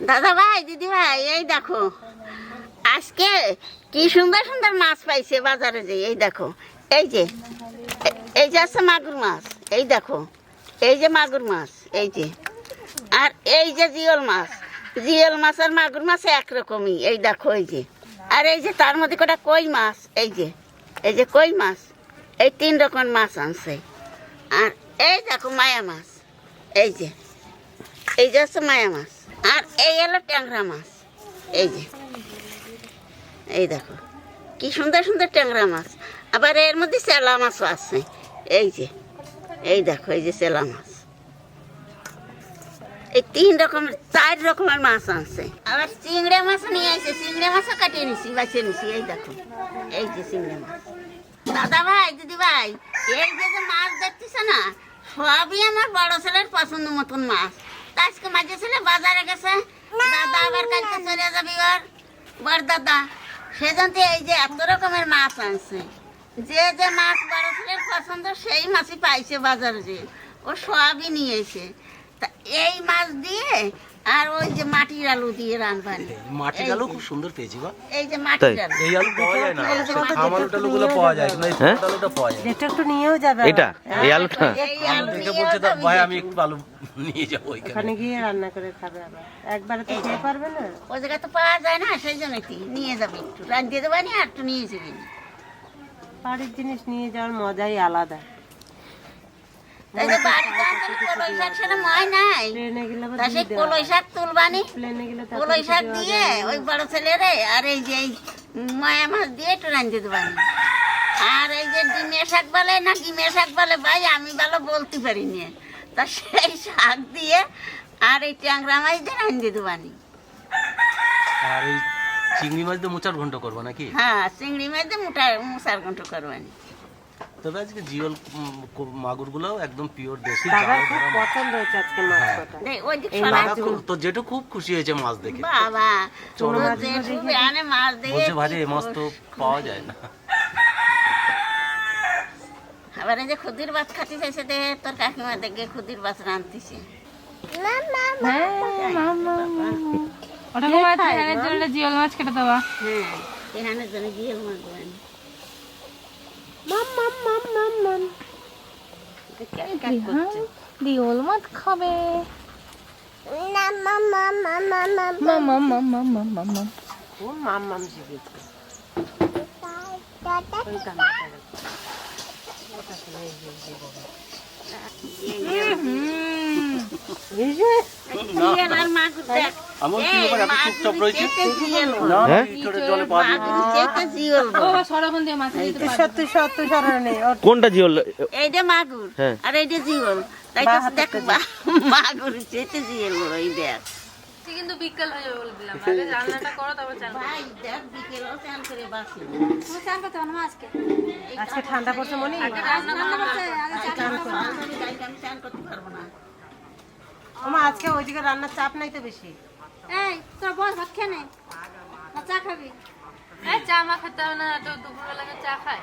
দাদা ভাই, দিদি ভাই, এই দেখো। আজকে কি সুন্দর সুন্দর মাছ পাইছে বাজারে যে, এই দেখো। এই যে এই যে আছে মাগুর মাছ, এই দেখো। এই যে মাগুর মাছ, এই যে। আর এই যে জিওল মাছ জিওল মাছ আর মাগুর মাছ একরকমই, এই দেখো, এই যে। আর এই যে তার মধ্যে কটা কই মাছ, এই যে এই যে কই মাছ, এই তিন রকম মাছ আনছে। আর এই দেখো মায়া মাছ, এই যে এই যে হচ্ছে মায়া মাছ। আর এই হলো ট্যাংরা মাছ। এই যে। এই দেখো, কি সুন্দর সুন্দর ট্যাংরা মাছ। আবার এর মধ্যে চেলা মাছও আছে। এই যে, এই দেখো, এই যে চেলা মাছ। এই তিন রকমের, চার রকমের মাছ আছে। আবার চিংড়া মাছ নিয়ে আসে চিংড়া মাছও কাটিয়ে নিছি, বাছিয়ে নিছি। এই দেখো, এই যে চিংড়া মাছ। দাদা ভাই, দিদি ভাই, এই যে মাছ দেখতেছে না, সবই আমার বড় ছেলের পছন্দ মতন মাছ। আজকে মাঝে ছেলে বাজারে গেছে। দাদা আবার কালকে চলে যাবি ওর বড় দাদা সেজন্য এই যে এত রকমের মাছ আনছে। যে যে মাছ বড় ছেলের পছন্দ সেই মাছই পাইছে বাজারে যে। ও সবই নিয়েছে। তা এই মাছ দিয়ে আর ওই যে মাটির আলু দিয়ে রানবানি মাটির আলু খুব সুন্দর পেয়েছি গো। এই যে মাটির আলু। এই আলু পাওয়া যায় না। খাম আলু। গুলো পাওয়া যায় কিন্তু এই হ্যাঁ? আলুটা পাওয়া যায় এটা একটু নিয়েও যাবে এটা? এই আলুটা? এই আলু আলু দেখে বলছে তো ভাই আমি একটু আলু নিয়ে যাব ওখানে গিয়ে রান্না করে খাবে আবার। একবারে তো খেয়ে পারবে না? ওই জায়গায় তো পাওয়া যায় না সেই জন্য কি? নিয়ে যাবে একটু। রাঁধিয়ে দেবে না আর একটু নিয়ে যাবে। বাড়ির জিনিস নিয়ে যাওয়ার মজাই আলাদা। কলই শাক তুলবানি। শাক দিয়ে ওই বড় ছেলেরে আর এই যে এই মায়া মাছ দিয়ে একটু রাঁধিয়ে দেবানি আর এই যে ডিমের শাক বলে না ডিমের শাক বলে ভাই আমি ভালো বলতে পারি না তা সেই শাক দিয়ে আর এই ট্যাংরা মাছ দিয়ে রাঁধিয়ে দেবানি। আর এই চিংড়ি মাছ দিয়ে মোচার ঘন্ট করব নাকি? হ্যাঁ চিংড়ি মাছ দিয়ে মোটা মুসার ঘন্ট করবানি। তবে আজকে জিওল মাগুরগুলো একদম পিওর দেশি পছন্দ হয়েছে আজকে মাছ কটা ওই দিক এই সরাই দাদা দিও। খুব- তো যেটু খুব খুশি হয়েছে মাছ দেখে। বাবা চলো। তোর জেঠু আনে মাছ বলছে ভাই মাছ তো পাওয়া যায় না। আবার এই যে খুদির বাস খাতে চাইছে দে তোর কাকিমা দেখে খুদির বাস রাঁধতেছে ওটা তোমার ধানের জন্য জিওল মাছ কেটে দেওয়া হ্যাঁ এখানে জন্য গিয়ে মাছ দেবেন জিওল মাছ খাবে মাম মাম মাম মাম মাম মাম মাম খুব মাম মাম হ্যাঁ জিয়াল ও সরাখন দিয়ে মাছ দিতে পারবে সত্যি সত্যি স্মরণে নেই ওর কোনটা জিওল এইটা মাগুর হ্যাঁ। আর এইটা জিওল তাই তো দেখ বা- মাগুর জিয়াল বড় এই দেখ কিন্তু বিকেল হয়ে যাবে বলে দিলাম আগে রান্নাটা করো তারপর চান ভাই দেখ বিকেল চান করে বাসি। তুমি চান করতে না আজকে? আজকে ঠান্ডা পড়ছে মনে? রান্না করতে আগে চান আমি চান করতে পারব না। আমার আজকে ওইদিকে রান্নার চাপ নাই তো বেশি। এই তোর বস ভাত খেয়ে নে। চা খাবি। এই চা মা খেতে হবে না তো দুপুরবেলা চা খায়।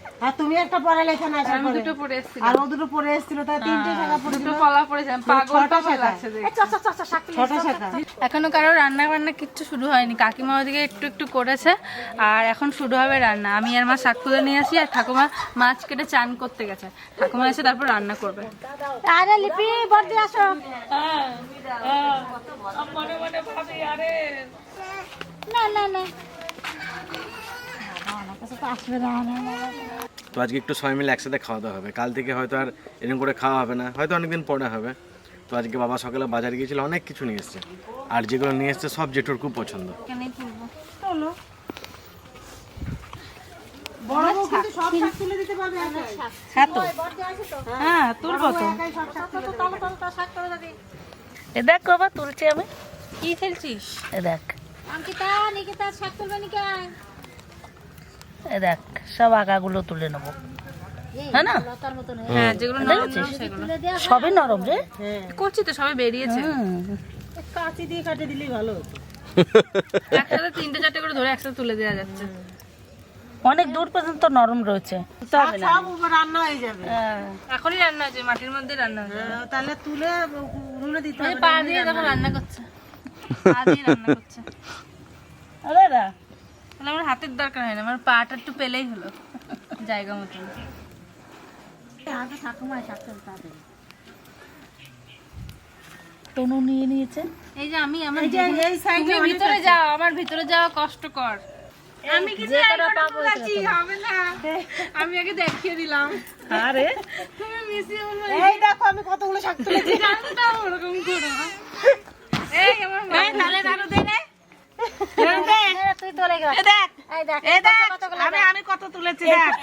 আর তুমি একটা পরে লেখা না আমি। দুটো পড়ে এসেছিলাম। আর ও দুটো পরে এসেছিল তাই তিনটে শাখা পড়েছিল। দুটো পড়েছিলাম পাগল পাগল শাখা। লাগছে ছটা শাখা এখনও কারও রান্না বান্না কিচ্ছু শুরু হয়নি। কাকিমা ওদিকে একটু একটু করেছে আর এখন শুরু হবে রান্না। আমি আর মা শাক তুলে নিয়ে আসি আর ঠাকুমা মাছ কেটে চান করতে গেছে। ঠাকুমা এসে তারপর রান্না করবে। আরে লিপি বর্দি আসো। না না না। তো আজকে একটু সবাই মিলে একসাথে খাওয়া দাওয়া হবে। কাল থেকে হয়তো আর এরকম করে খাওয়া হবে না। হয়তো অনেকদিন পরে হবে। তো আজকে বাবা সকালে বাজার গিয়েছিল অনেক কিছু নিয়ে এসছে। আর যেগুলো নিয়ে এসছে সব জেঠুর খুব পছন্দ। কেন তুলবো বড় বউ কিন্তু সব শাক তুলে দিতে পারবে একাই। হ্যাঁ তো। হ্যাঁ দেখ বাবা তুলছি আমি। কি খেলছিস? দেখ। অঙ্কিতা নিকিতা শাক তুলবে নাকি এ দেখ সব আগাগুলো তুলে নেব। হ্যাঁ না? হ্যাঁ যেগুলো নরম নরম সেগুলো। সবই নরম রে হ্যাঁ। করছি তো সবে বেরিয়েছে। কাঁচি দিয়ে কাটে দিলেই ভালো একসাথে তিনটে চারটে করে ধরে একসাথে তুলে দেওয়া যাচ্ছে। অনেক দূর পর্যন্ত নরম রয়েছে। রান্না হয়ে যাবে। এখনই রান্না হয়েছে মাটির মধ্যে রান্না হয়েছে। তাহলে তুলে উনুনে দিতে ওই পা দিয়ে রান্না করছে। পা দিয়ে রান্না করছে। আরে তাহলে আমার হাতের দরকার হয় না আমার পাটা একটু পেলেই হলো জায়গা মতন। তনু নিয়ে নিয়েছে। এই যে আমি আমার তুমি ভিতরে যাও আমার ভিতরে যাওয়া কষ্টকর। আমি কিছু হবে না। আমি আগে দেখিয়ে দিলাম। আরে। তুমি মিশিয়ে এই দেখো আমি কতগুলো শাক তুলেছি। জানতাম ওরকম করো। এই আমার মা তাহলে দাঁড়ো দে রে তুই তোলে গেল দেখ। এই দেখ আমি আমি কত তুলেছি দেখ।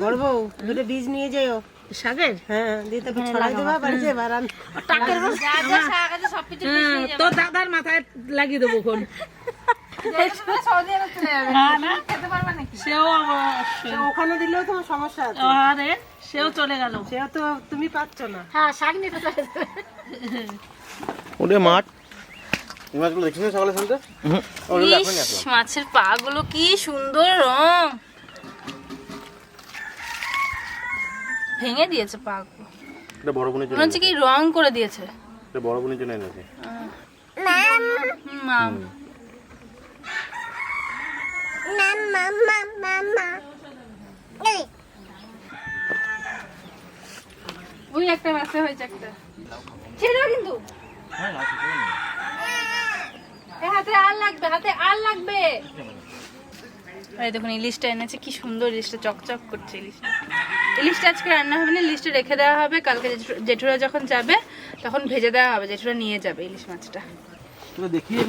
বড় বউ দুটো বীজ নিয়ে যাও। শাকের হ্যাঁ দিয়ে ছড়াই দেবা বাড়িতে বারান টাকের যা যা শাক আছে সব কিছু তো দাদার মাথায় লাগিয়ে দেবো কোন ওখানে দিলেও তোমার সমস্যা আছে। আরে সেও চলে গেল। সেও তো তুমি পাচ্ছ না। হ্যাঁ শাক নিতে ওরে মাঠ। এই মাছগুলো দেখছিস না সকালে শুনতে? মাছের পা গুলো কি সুন্দর রং। ভেঙে দিয়েছে পা গুলো এটা বড় বোনের জন্য কি রং করে দিয়েছে। এটা বড় বোনের জন্য এনেছে। মাম ওই একটা মাছে হয়েছে একটা। ছেড়ে কিন্তু। এ হাতে আর লাগবে, হাতে আর লাগবে। এই দেখুন ইলিশটা এনেছে, কি সুন্দর ইলিশটা চকচক করছে ইলিশটা ইলিশটা আজকে রান্না হবে না ইলিশটা রেখে দেওয়া হবে। কালকে জেঠু- জেঠুরা যখন যাবে, তখন ভেজে দেওয়া হবে, জেঠুরা নিয়ে যাবে ইলিশ মাছটা। দেখিয়ে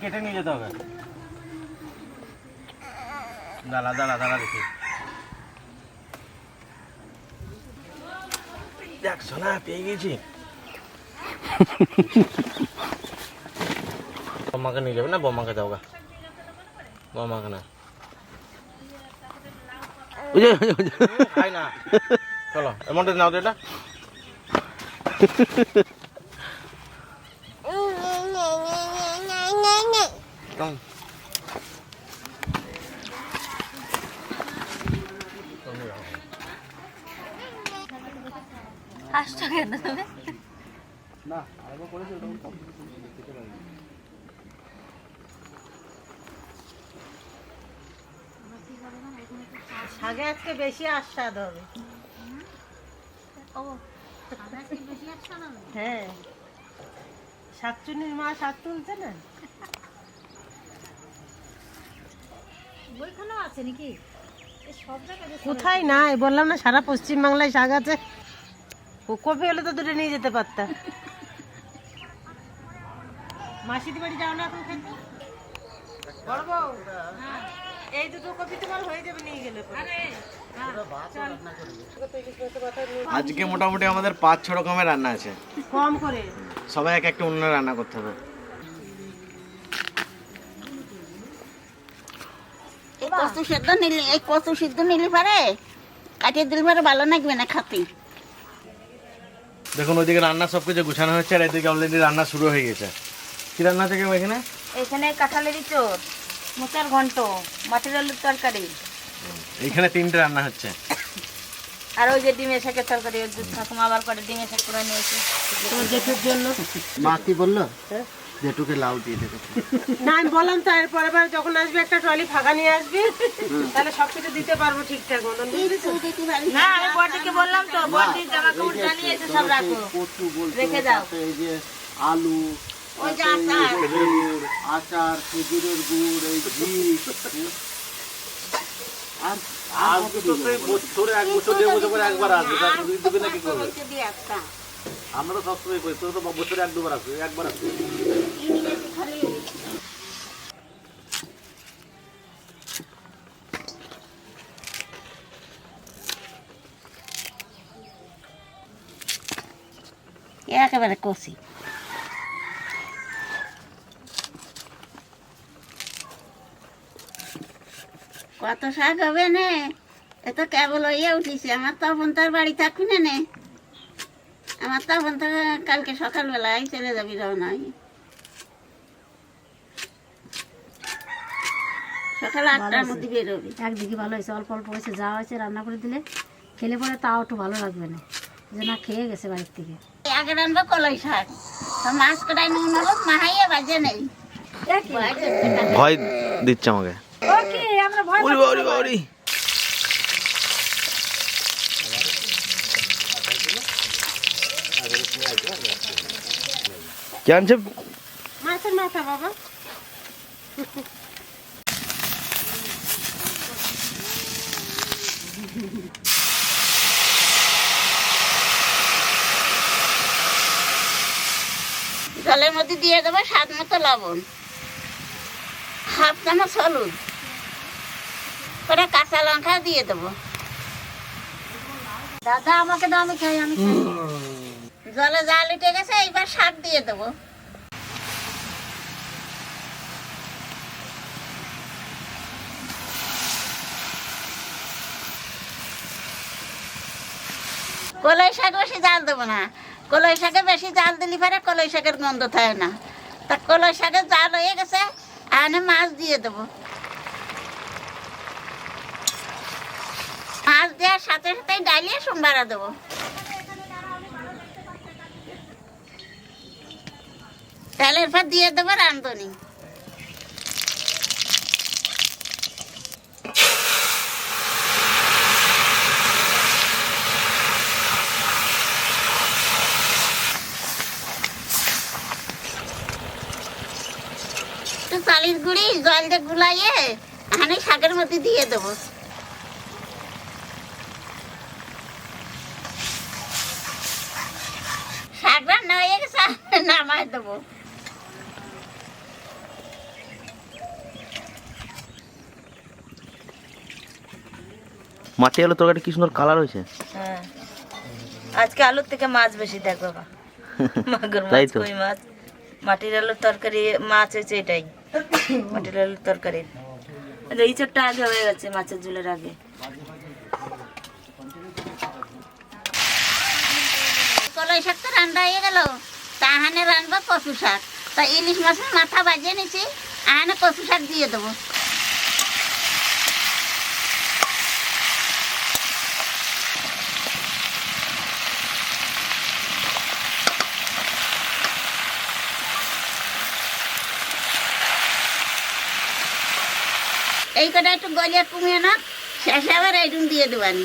কেটে নিয়ে যেতে হবে। দাঁড়া দাঁড়া দাঁড়া দেখি। দেখ সোনা পেয়ে গেছি। বম্মাকে নিয়ে যাবে না? বম্মাকে দাও গা। বম্মাকে না। খাই না। চলো এমনটা নাও তো এটা। কেমন? হাসছো কেন তুমি? শাকে আজকে বেশি আস্বাদ হবে। হ্যাঁ। শাকচুনির মা শাক তুলছে না? কোথায় নাই? বললাম না সারা পশ্চিম বাংলায় শাক আছে। ও কবে হলে তো দুটো নিয়ে যেতে পারতাম মাসিদি বাড়ি যাও না এখন খেতে? বড় বউ, এই দুটো কপি তোমার হয়ে যাবে নিয়ে গেলে আজকে মোটামুটি আমাদের পাঁচ ছ রকমের রান্না আছে। কম করে? সবাই এক একটা অন্য রান্না করতে হবে। এই কচু সিদ্ধ নিলে এই কচু সিদ্ধ নিলে পারে কাটিয়ে দিলে পারে ভালো লাগবে না খাতে। দেখুন ওইদিকে রান্না সব কিছু গুছানো হচ্ছে আর এদিকে অলরেডি রান্না শুরু হয়ে গেছে। কি রান্না থেকে এখানে? এখানে কাঁঠালেরই চোর মোচার ঘন্ট মাটির আলুর তরকারি। এইখানে তিনটে রান্না হচ্ছে। আর ওই যে ডিমের শাকের তরকারি ওই দুধ ঠাকুমা আবার করে ডিমের শাক করে নিয়েছে। তোমার জেঠুর জন্য। মা কি বলল? জেঠুকে লাউ দিয়ে দেবে না আমি বললাম তো এর পরের বার যখন আসবে একটা ট্রলি ফাঁকা নিয়ে আসবি তাহলে সব কিছু দিতে পারব ঠিকঠাক মতন না আমি বড়দিকে বললাম তো বড়দির জামা কাপড় জানিয়েছে সব রাখো। রেখে দাও। এই যে আলু ওই যে আচার। আচার খেজুরের গুড় এই ঘি আর আর তো সেই বছরে এক বছর দেড় বছর একবার আসবে তার দুই দেবে নাকি করবে? আমরা সবসময় করি, তোর তো বছরে এক দুবার আসবে, একবার আসবে। একেবারে কষি। কত শাক হবে নে? এ তো কেবল হইয়া উঠিছে, আমার তখন তার বাড়ি থাকুন নে? আমার তখন তো কালকে সকালবেলায় চলে যাবি রওনা। সকাল আটটার মধ্যে বেরোবি। একদিকে ভালো হয়েছে অল্প অল্প হয়েছে যা হয়েছে রান্না করে দিলে খেলে পরে তাও একটু ভালো লাগবে না। যে না খেয়ে গেছে বাড়ির থেকে। আগে কলই শাক। তো মাছ কটাই নুন হলো মাহাইয়া বাজে নেই। ভয় দিচ্ছে আমাকে বাবা, ওরে। কে আনছে মাছের মাথা বাবা। জলের মধ্যে দিয়ে দেবো স্বাদ মতো লবণ। হাফ চামচ হলুদ। করে কাঁচা লঙ্কা দিয়ে দেবো। দাদা আমাকে দাও আমি খাই আমি খাই। জলে জাল উঠে গেছে, এইবার সার দিয়ে দেবো। কলাই শাক বেশি জাল দেবো না। কলাই শাকে বেশি জাল দিলি পারে কলাই শাকের গন্ধ থাকে না। তা কলাই শাকের জাল হয়ে গেছে আনে মাছ দিয়ে দেবো। মাছ দেওয়ার সাথে সাথে ডালিয়ে সোমবারা দেবো। তেলের পর দিয়ে দেবো একটু চালির গুঁড়ি, জল দিয়ে গুলাইয়ে হানি শাকের মধ্যে দিয়ে দেবো শাক রান্না হয়ে গেছে নামাই দেবো মাটি আলু তরকারি কি সুন্দর কালার হয়েছে? হ্যাঁ। আজকে আলুর থেকে মাছ বেশি দেখ বাবা। মাগুর তাই মাছ তো। কই মাছ। মাটির আলুর তরকারি মাছ হয়েছে এটাই। মাটির আলুর তরকারি। আর এই চোটটা আগে হয়ে গেছে মাছের ঝোলের আগে। কলাই শাক তো রান্না হয়ে গেল। তাহানে রান্না কচু শাক। তা ইলিশ মাছের মাথা বাজিয়ে নিছি আহানে কচু শাক দিয়ে দেবো। এই কটা একটু গলিয়া কমিয়ে না শেষে আবার এইটুন দিয়ে দেবানি।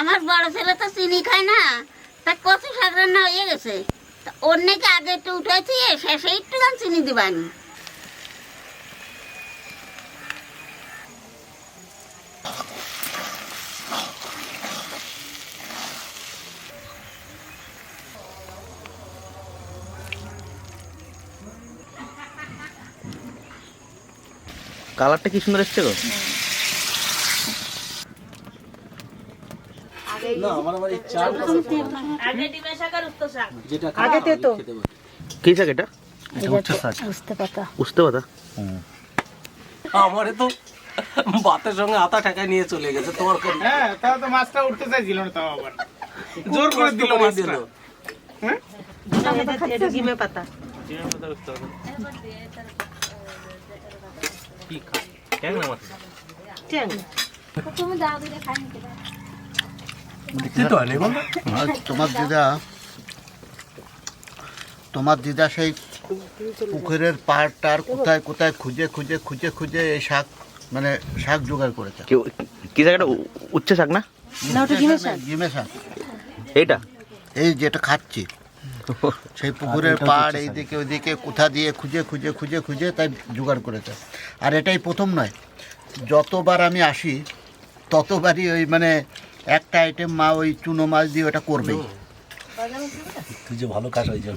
আমার বড় ছেলে তো চিনি খায় না, তা কচু শাক রান্না হয়ে গেছে। তা নাকি আগে একটু উঠেছি শেষে একটু চিনি দিবানি। কালারটা কি সুন্দর এসছে গো? কি শাক এটা? পাতা। আমারে তো ভাতের সঙ্গে আতা নিয়ে চলে গেছে তোমার কোন হ্যাঁ তাও তো মাছটা উঠতে চাইছিল না তাও আবার। জোর করে দিল মাছটা। এটা ডিমে পাতা। কি খা মাছ ট্যাং তুমি দাও দিলে খাই নিতে দিতে না তোমার দিদা তোমার দিদা সেই পুকুরের পাড় টার কোথায় কোথায় খুঁজে খুঁজে খুঁজে খুঁজে এই শাক মানে শাক জোগাড় করেছে। কি কি শাক এটা? উ- উচ্ছে শাক না? শাক। এইটা? এই যেটা খাচ্ছি। সেই পুকুরের পাড় এইদিকে ওইদিকে কোথা দিয়ে খুঁজে খুঁজে খুঁজে খুঁজে তাই জোগাড় করেছে। আর এটাই প্রথম নয়। যতবার আমি আসি ততবারই ওই মানে একটা আইটেম মা ওই চুনো মাছ দিয়ে ওটা করবেই তুই যে ভালো কাজ হয়েছে।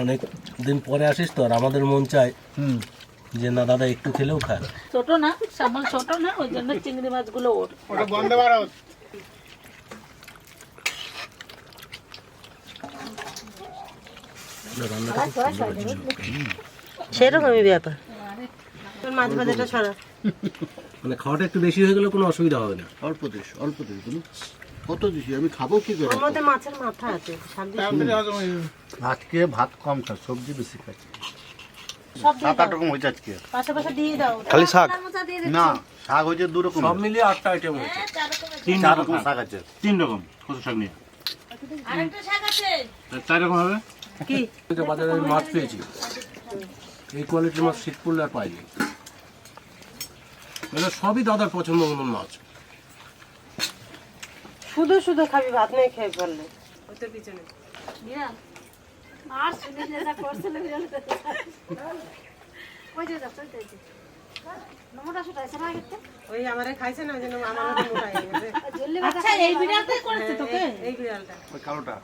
অনেক দিন পরে আসিস তো আর আমাদের মন চায় হুম। যে না দাদা একটু খেলেও খায় ছোট না সামল ছোট না ওই জন্য চিংড়ি মাছগুলো ওর ওটা বন্ধ ভারত সেরকমই ব্যাপার। মাছ ভাজাটা ছড়া মানে খাওয়াটা একটু বেশি হয়ে গেলে কোনো অসুবিধা হবে না। অল্প দিস অল্প দিস তুমি কত দিছি? আমি খাব কি করে? মধ্যে মাছের মাথা আছে শাক হয়ে। আজকে ভাত কম খা সবজি বেশি খাচ্ছি সাত আট রকম হয়েছে আজকে। পাশে পাশে দিয়ে দাও। খালি শাক? না শাক হয়েছে দু রকম সব মিলিয়ে আটটা আইটেম হয়েছে। তিন চার রকম শাক আছে। তিন রকম কত শাক নিয়ে? চার রকম হবে? কি? এটা বাজারে মাছ পেয়েছি। এই কোয়ালিটির মাছ শীত পড়লে আর পাইনি মানে সবই দাদার পছন্দ মতন মাছ। শুধু শুধু খাবি ভাত নেই খেয়ে ফেললে। ওই পিছনে। আর যেটা করছিল যে। যাচ্ছে আমারে খাইছে না যেন আমার মোটা হয়ে গেছে। আচ্ছা এই বিড়ালটা করেছে তোকে? এই বিড়ালটা। ওই কালোটা।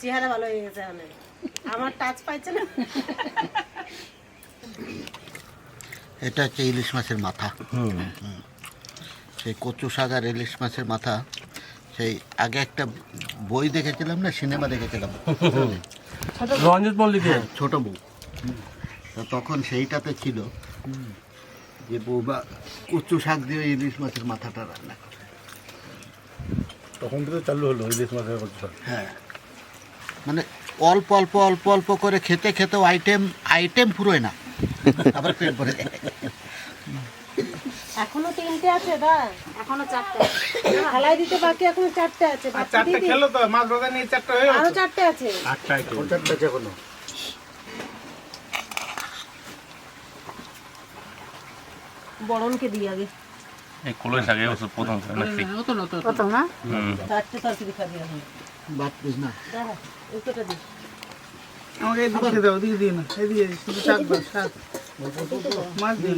চেহারা ভালো হয়ে গেছে অনেক আমার টাচ পাইছে না। এটা হচ্ছে ইলিশ মাছের মাথা। হুম। সেই কচু শাক আর ইলিশ মাছের মাথা সেই আগে একটা বই দেখেছিলাম না সিনেমা দেখেছিলাম। রঞ্জিত মল্লিকের? হ্যাঁ, ছোট বউ। তখন সেইটাতে ছিল যে বৌবা কচু শাক দিয়ে ইলিশ মাছের মাথাটা রান্না করে। তখন থেকে চালু হলো ইলিশ মাছের হ্যাঁ। মানে অল্প অল্প অল্প অল্প করে খেতে খেতেও আইটেম আইটেম পুরোয় না। আবার পেট ভরে যায়। এখনও তিনটে আছে দা? এখনও চারটে হালাই দিতে বাকি এখনও চারটে আছে। চারটে খেলো তো মাছ ভাজা নিয়ে চারটে হয়ে আরও চারটে আছে। আটটা আইটেম। চারটে আছে এখনও। বড়নকে দিই আগে। এই কলই শাকে প্রথম প্রথম না চারটে তরকারি খাবি এখন বাদ দিস না আমাকে এদিকে দাও ওদিকে দিয়ে না এদিকে শুধু শাক দাও শাক। মাছ দিয়ে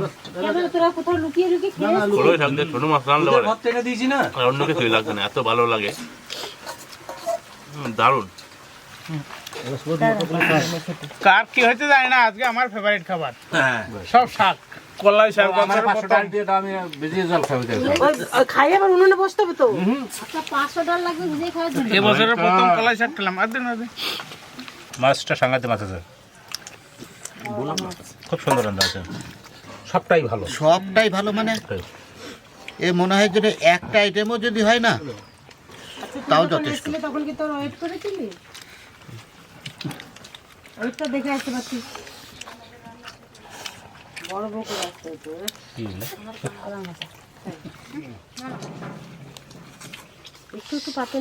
তোরা কোথাও লুকিয়ে লুকিয়ে খেয়ে কলই ছোট মাছ রান্না করে। ভাত থেকে দিয়েছি না? আর অন্য কিছুই লাগবে না এত ভালো লাগে। দারুণ। কার কি হয়েছে জানি না আজকে আমার ফেভারিট খাবার। হ্যাঁ। সব শাক। কলাই শাক আমার পাঁচশো টাকা দিয়ে আমি বেশি জল খাব ওই ওই খাই আবার উনুনে বসতে হবে তো। আচ্ছা পাঁচশো ডলার লাগবে বুঝে খাওয়ার জন্য। এবছরের প্রথম কলাই শাক খেলাম। আর দিন মাছটা সাংঘাতে মাছ আছে। খুব সুন্দর রান্না আছে। সবটাই ভালো। সবটাই ভালো মানে এ মনে হয় যদি একটা আইটেমও যদি হয় না তাও যথেষ্ট। তখন কি তোর ওয়েট করেছিলি? ওয়েটটা দেখে আসতে পারছিস বড় বউ করে আসতে হতো রে। একটু একটু পাতে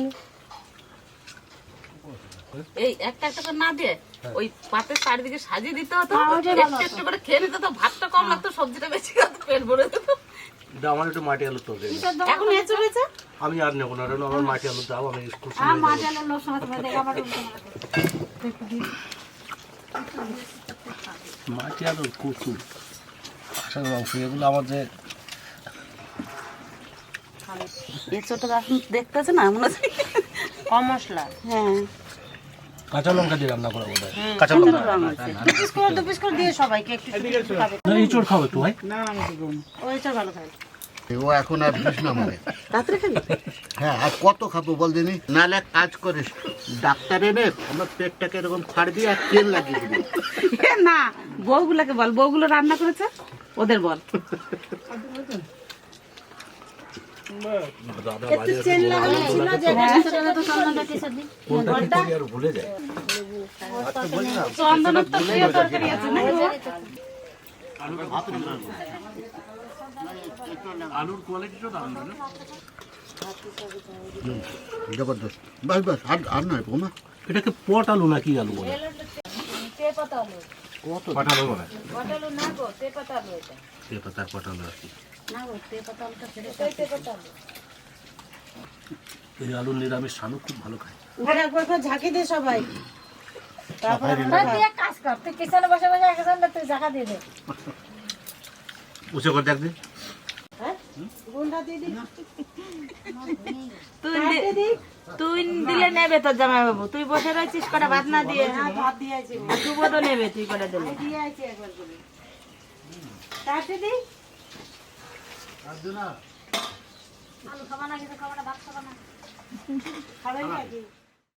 এই একটা একটা করে না দিয়ে ওই পাতের চারিদিকে সাজিয়ে দিতে হতো একটু একটু করে খেয়ে নিতে তো ভাতটা কম লাগতো সবজিটা বেশি লাগতো পেট ভরে যেত। এটা আমার একটু মাটি আলুর তরকারি। এখন এ চলেছে আমি আর নেব না আমার মাটি আলু দাও আমি স্কুল আর মা লোক সময় আমার মাটি আলু কচু মাংস এগুলো আমার যে এঁচোটা এখন দেখতেছে না মনে হচ্ছে। কম মশলা। হ্যাঁ। কাঁচা লঙ্কা দিয়ে রান্না করা বোধ কাঁচা লঙ্কা। দু পিস করে দু পিস করে দিয়ে সবাইকে একটু একটু একটু খাবে। না ইঁচড় খাব একটু ভাই। না না আমি তো খাব না। ওই তো ভালো খায় ও এখন আর দিস না মানে হ্যাঁ আর কত খাব বল দিনি? নাহলে এক কাজ করিস ডাক্তার এনে আমার পেটটাকে এরকম ফাড়বি আর তেল লাগিয়ে দিবি। না বউগুলোকে বল বউগুলো রান্না করেছে? ওদের বল। আলুর কোয়ালিটিটা দারুণ জবরদস্ত। বাস বাস আর আর নয় বোমা। এটাকে পট আলু না কি আলু বলে? পাঠালো বলে পটল না গো তে পাতালো এটা। সে পাতা পটল আর কি। না গো তে পাতালটা ফেলে এই আলুর নিরামিষ শানু খুব ভালো খায়। উঠে একবার করে ঝাঁকি দে সবাই। তারপর তুই এক কাজ কর তুই কিচেনে বসে বসে একজন তুই জায়গা দিয়ে দে। উঁচু করে দেখ দি। তুই তুই দিলে নেবে তোর জামাই বাবু তুই বসে রয়েছিস কটা ভাত না দিয়ে। ভাত দিয়ে আইছি আর তুবো তো নেবে তুই কটা দিলে? আলু না কিছু না